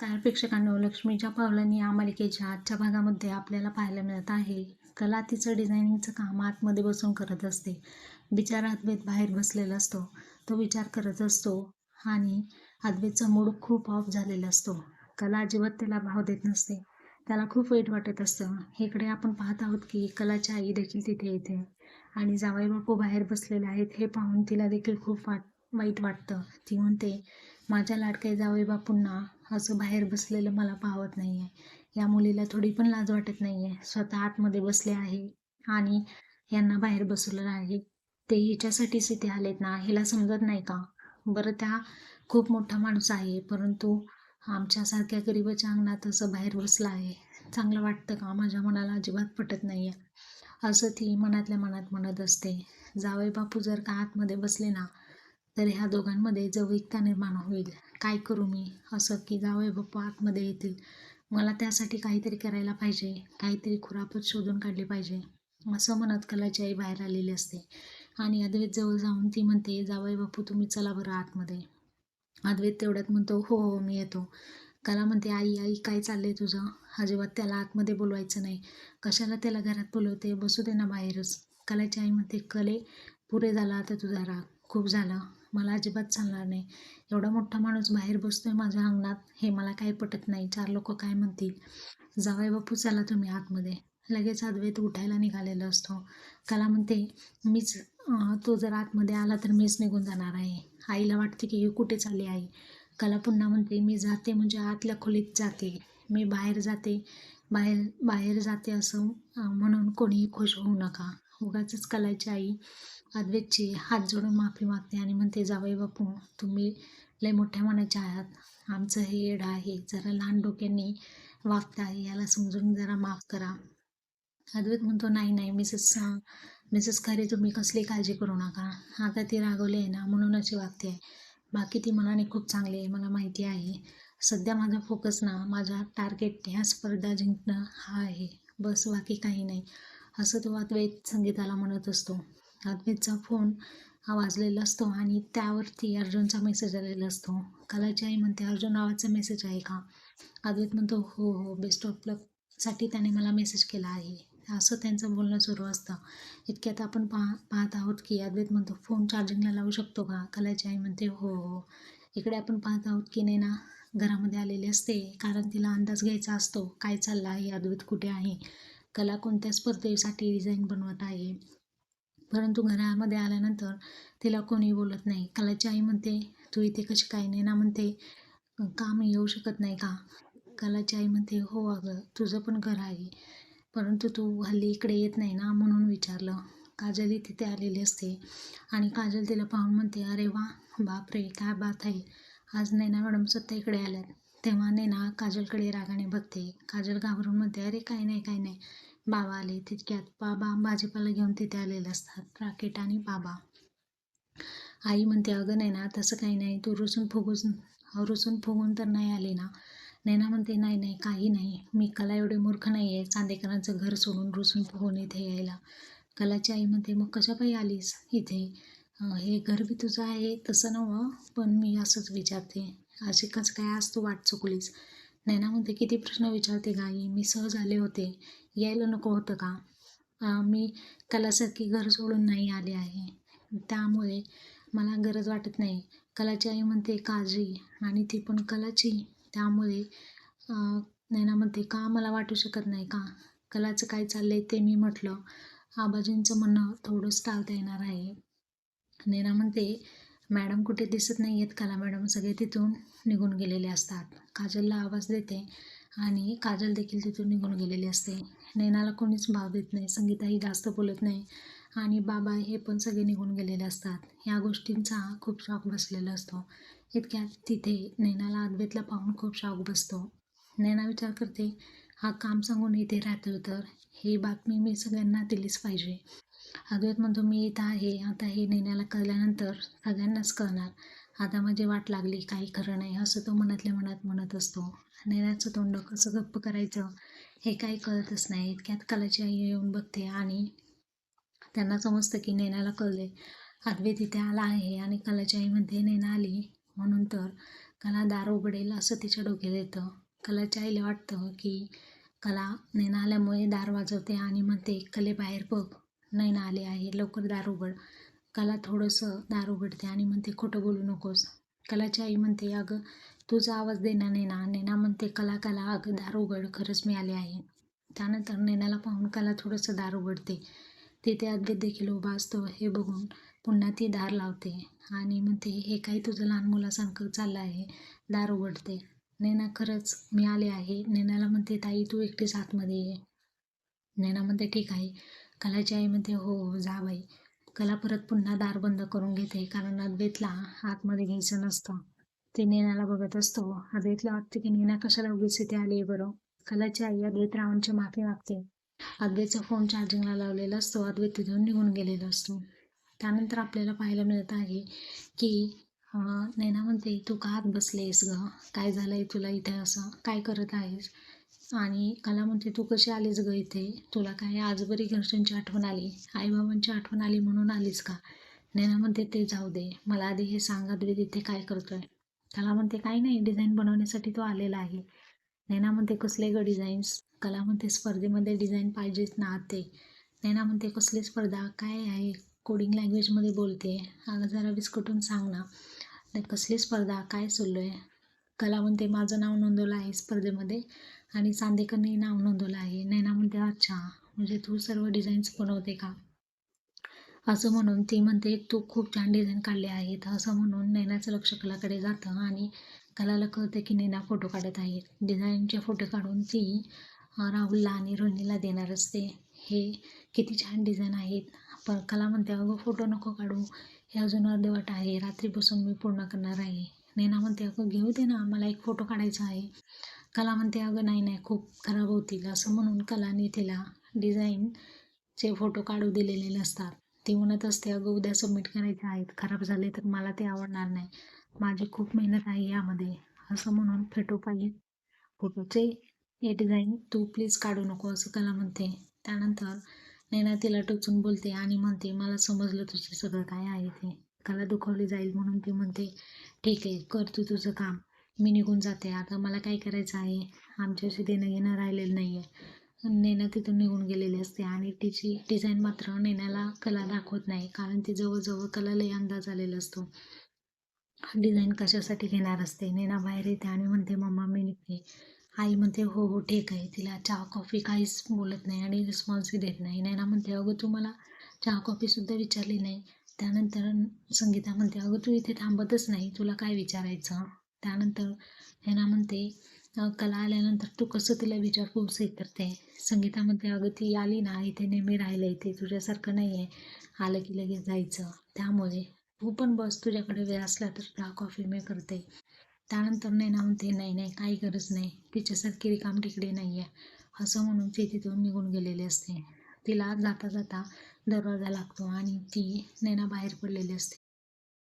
नमस्कार प्रेक्षकांनो लक्ष्मीच्या पावलांनी या मालिकेच्या आजच्या भागामध्ये आपल्याला पाहायला मिळत आहे कला तिचं डिझायनिंगचं काम आतमध्ये बसून करत असते. बिचारा अद्वैत बाहेर बसलेला असतो. तो विचार करत असतो आणि अद्वैतचा मूड खूप ऑफ झालेला असतो. कला अजिबात त्याला भाव देत नसते. त्याला खूप वाईट वाटत असतं. इकडे आपण पाहत आहोत की कलाची आई देखील तिथे येते आणि जावई बापू बाहेर बसलेले आहेत हे पाहून तिला देखील खूप वाट वाईट वाटतं. ती म्हणते माझ्या लाडक्या जावई बापूंना असं बाहेर बसलेलं मला पाहत नाही आहे या मुलीला थोडी पण लाज वाटत नाही आहे स्वतः आतमध्ये बसले आहे आणि यांना बाहेर बसवलेलं आहे. ते हिच्यासाठीच इथे आलेत ना हिला समजत नाही का? बरं त्या खूप मोठा माणूस आहे परंतु आमच्यासारख्या गरिबाच्या अंगणात असं बाहेर बसलं आहे. चांगलं वाटतं का? माझ्या मनाला अजिबात पटत नाही आहे असं ती मनातल्या मनात म्हणत असते. जावई बापू जर का आतमध्ये बसले ना तर ह्या दोघांमध्ये जवळिकता निर्माण होईल. काय करू मी? असं की जावई बाप्पा आतमध्ये येतील. मला त्यासाठी काहीतरी करायला पाहिजे. काहीतरी खुरापत शोधून काढली पाहिजे. असं म्हणत कलाची आई बाहेर आलेली असते. आणि अद्वैत जवळ जाऊन ती म्हणते जावई बापू तुम्ही चला बरं आतमध्ये. अद्वैत तेवढ्यात म्हणतो हो हो मी येतो. कला म्हणते आई आई काय चाललंय तुझं? अजिबात त्याला आतमध्ये बोलवायचं नाही. कशाला त्याला घरात बोलवते? बसू दे ना बाहेरच. कलाची आई म्हणते कले पुरे झाला आता तुझा राग. खूप झालं. मला अजिबात चालणार नाही. एवढा मोठा माणूस बाहेर बसतोय माझ्या अंगणात हे मला काही पटत नाही. चार लोक काय म्हणतील? जावाय बापू चला तुम्ही आतमध्ये. लगेच अद्वैत उठायला निघालेला असतो. कला म्हणते मीच तो जर आतमध्ये आला तर मीच निघून जाणार आहे. आईला वाटते की ही कुठे चालली आहे? कला पुन्हा म्हणते मी जाते म्हणजे आतल्या खोलीत जाते. मी बाहेर जाते बाहेर बाहेर जाते असं म्हणून कोणीही खुश होऊ नका. उगाच कलाची आई अद्वैतची हात जोडून माफी मागते आणि म्हणते जावई बापू तुम्ही लय मोठ्या मनाच्या आहात. आमचं हे येड आहे. जरा लहान डोक्यांनी वागत आहे. याला समजून जरा माफ करा. अद्वैत म्हणतो नाही नाही मिसेस मिसेस खरे तुम्ही कसली काळजी करू नका. आता ती रागवली आहे ना म्हणून अशी वागते. आहे बाकी ती मनाने खूप चांगली आहे. मला माहिती आहे. सध्या माझा फोकस ना माझा टार्गेट ह्या स्पर्धा जिंकणं हा आहे. बस बाकी काही नाही. असं तो अद्वैत संगीताला म्हणत असतो. अद्वैतचा फोन हा वाजलेला असतो आणि त्यावरती अर्जुनचा मेसेज आलेला असतो. कलाची आई म्हणते अर्जुन नावाचा मेसेज आहे का? अद्वैत म्हणतो हो हो बेस्ट ऑफ लकसाठी त्याने मला मेसेज केला आहे. असं त्यांचं बोलणं सुरू असतं. इतक्यात आपण पाह पाहत आहोत की अद्वैत म्हणतो फोन चार्जिंगला लावू शकतो का? कलाची आई म्हणते हो हो. इकडे आपण पाहत आहोत की नेना घरामध्ये आलेली असते कारण तिला अंदाज घ्यायचा असतो काय चाललं आहे? अद्वैत कुठे आहे? कला कोणत्या स्पर्धेसाठी डिझाईन बनवत आहे? परंतु घरामध्ये आल्यानंतर तिला कोणी बोलत नाही. कलाची आई म्हणते तू इथे कशी काय नाही ना? म्हणते काम येऊ शकत नाही का? कलाची आई म्हणते हो अगं तुझं पण घर आहे. परंतु तू हल्ली इकडे येत नाही ना? म्हणून विचारलं. काजल तिथे आलेली असते आणि काजल तिला पाहून म्हणते अरे वा बापरे काय बात आहे. आज नैना मॅडम सत्ता इकडे आल्यात. तेव्हा नेना काजलकडे रागाने बघते. काजल घाबरून म्हणते अरे काय नाही काय नाही. बाबा आले तितक्यात. बाबा भाजीपाला घेऊन तिथे आलेले असतात. राकेट आणि बाबा. आई म्हणते अगं नाही ना तसं काही नाही. तू रुसून फुगून रुसून फुगून तर नाही आली ना? नैना म्हणते नाही नाही काही नाही. मी कला एवढे मूर्ख नाही आहे चांदेकरांचं घर सोडून रुसून फुगून इथे यायला. कलाची आई म्हणते मग कशा आलीस इथे? हे घर बी तुझं आहे तसं नव्हं पण मी असंच विचारते. अशी काय आज तू वाट चुकलीस नैना म्हणते किती प्रश्न विचारते गाई मी सहज आले होते. यायला नको होतं का? मी कलासारखी घर सोडून नाही आले आहे. त्यामुळे मला गरज वाटत नाही. कलाची आई म्हणते काळजी. आणि ती पण कलाची. त्यामुळे नैना म्हणते का मला वाटू शकत नाही का? कलाचं काय चाललं आहे ते मी म्हटलं. आबाजींचं म्हणणं थोडंच टाळता येणार आहे. नैना म्हणते मॅडम कुठे दिसत नाही आहेत काला मॅडम? सगळे तिथून निघून गेलेले असतात. काजलला आवाज देते आणि काजल देखील तिथून निघून गेलेली असते. नैनाला कोणीच भाव देत नाही. संगीताही जास्त बोलत नाही आणि बाबा हे पण सगळे निघून गेलेले असतात. ह्या गोष्टींचा खूप शॉक बसलेला असतो. इतक्यात तिथे नैनाला अद्वैतला पाहून खूप शॉक बसतो. नैना विचार करते हा काम सांगून इथे राहतो तर? ही बातमी मी सगळ्यांना दिलीच पाहिजे. अद्वैत म्हणतो मी इथं आहे आता हे नेण्याला कळल्यानंतर सगळ्यांनाच कळणार. आता माझी वाट लागली काही खरं नाही असं तो मनातल्या मनात म्हणत असतो. नेण्याचं तोंड कसं गप्प करायचं हे काही कळतच नाही. इतक्यात कलाची आई येऊन बघते आणि त्यांना समजतं की नेण्याला कळले अद्वैत इथे आला आहे आणि कलाची आई म्हणते आली. म्हणून तर कला दार उघडेल असं तिच्या डोक्यात येतं. कलाच्या आईला वाटतं की कला नैना आल्यामुळे दार वाजवते आणि म्हणते कले बाहेर बघ. नैना आले आहे लवकर दार उघड. कला थोडंसं दार उघडते आणि म्हणते खोटं बोलू नकोस. कलाची आई म्हणते अगं तुझा आवाज देना नैना नैना म्हणते कला कला अगं दार उघड खरंच मी आले आहे. त्यानंतर नैनाला पाहून कला थोडंसं दार उघडते. तिथे अद्वैत देखील उभा असतो हे बघून पुन्हा ती दार लावते आणि म्हणते हे काही तुझं लहान मुलासारखं चाललं आहे दार उघडते. नैना खरंच मी आले आहे. नैनाला म्हणते ताई तू एकटीच आतमध्ये ये. नैना म्हणते ठीक आहे. कलाची आईमध्ये हो हो जा बाई कला परत पुन्हा दार बंद करून घेते कारण अद्वैतला आतमध्ये घ्यायचं नसतं. ते नेण्याला बघत असतो. अद्वैतला वाटते की नेण्या कशाला उगीच इथे आली बरं? कलाची आई अद्वैत रावांची माफी मागते. अद्वैतचा फोन चार्जिंगला लावलेला असतो. अद्वैत तिथून निघून गेलेला असतो. त्यानंतर आपल्याला पाहायला मिळत आहे की नैना म्हणते तू का आत बसलेस ग? काय झालंय तुला इथे असं? काय करत आहेस? आणि कला म्हणते तू कशी आलीस ग इथे? तुला काय आज बरी घरच्यांची आठवण आली? आईबाबांची आठवण आली म्हणून आलीस का? नैना म्हणते ते जाऊ दे. मला आधी हे सांगा अद्वैत तिथे काय करतोय. कला म्हणते काही नाही. डिझाईन बनवण्यासाठी तो आलेला आहे. नैना म्हणते कसले ग डिझाईन्स? कला म्हणते स्पर्धेमध्ये डिझाईन पाहिजेच ना ते. नैना म्हणते कसली स्पर्धा? काय आहे? कोडिंग लँग्वेजमध्ये बोलते. अगं जरा विस्कटून सांग ना. कसली स्पर्धा? काय सुरू आहे कला म्हणते माझं नाव नोंदवलं आहे स्पर्धेमध्ये. आणि चांदेकरने नाव नोंदवलं आहे. नैना म्हणते अच्छा म्हणजे तू सर्व डिझाईन्स बनवते का? असं म्हणून ती म्हणते तू खूप छान डिझाईन काढले आहेत. असं म्हणून नैनाचं लक्ष कलाकडे जातं आणि कलाला कळतं की नैना फोटो काढत आहे. डिझाईनचे फोटो काढून ती राहुलला आणि रोहिणीला देणार असते हे किती छान डिझाईन आहेत. पण कला म्हणते अगं फोटो नको काढू. हे अजून अर्धवट आहे. रात्रीपासून मी पूर्ण करणार आहे. नैना म्हणते अगं घेऊ दे ना. मला एक फोटो काढायचा आहे. कला म्हणते अगं नाही नाही खूप खराब होतील असं म्हणून कलाने तिला डिझाईनचे फोटो काढू दिलेले नसतात. ती म्हणत असते अगं उद्या सबमिट करायचे आहेत. खराब झाले तर मला ते आवडणार नाही. माझी खूप मेहनत आहे यामध्ये. असं म्हणून फेटो पाहिजे. फोटोचे हे डिझाईन तू प्लीज काढू नको असं कला म्हणते. त्यानंतर नैना तिला टोचून बोलते आणि म्हणते मला समजलं तुझे सगळं काय आहे ते. कला दुखवली जाईल म्हणून ती म्हणते ठीक आहे कर तू तुझं काम. मी निघून जाते. आता मला काय करायचं आहे? आमच्याशी देणं घेणं राहिलेलं नाही आहे नैना तिथून निघून गेलेली असते आणि तिची डिझाईन मात्र नेण्याला कला दाखवत नाही. कारण ती जवळजवळ कलालाही अंदाज आलेला असतो. डिझाईन कशासाठी घेणार असते? नेना बाहेर येते आणि म्हणते मम्मा मी निघते. आई म्हणते हो हो ठीक आहे. तिला चहा कॉफी काहीच बोलत नाही आणि रिस्पॉन्सही देत नाही. नैना म्हणते अगं तू मला चहा कॉफीसुद्धा विचारली नाही. त्यानंतर संगीता म्हणते अगं तू इथे थांबतच नाही. तुला काय विचारायचं? त्यानंतर नैना म्हणते कला आल्यानंतर तू कसं तिला विचारपूस हे करते संगीतामध्ये अगं ती आली ना इथे नेहमी राहिलं इथे तुझ्यासारखं नाही आहे आलं की लगेच जायचं. त्यामुळे तू पण बस तुझ्याकडे वेळ असला तर चहा कॉफी मी करते. त्यानंतर नैना म्हणते नाही नाही काही गरज नाही. तिच्यासारखी रिकाम तिकडे नाही आहे असं म्हणून ती तिथून निघून गेलेली असते. तिला जाता जाता दरवाजा लागतो आणि ती नैना बाहेर पडलेली असते.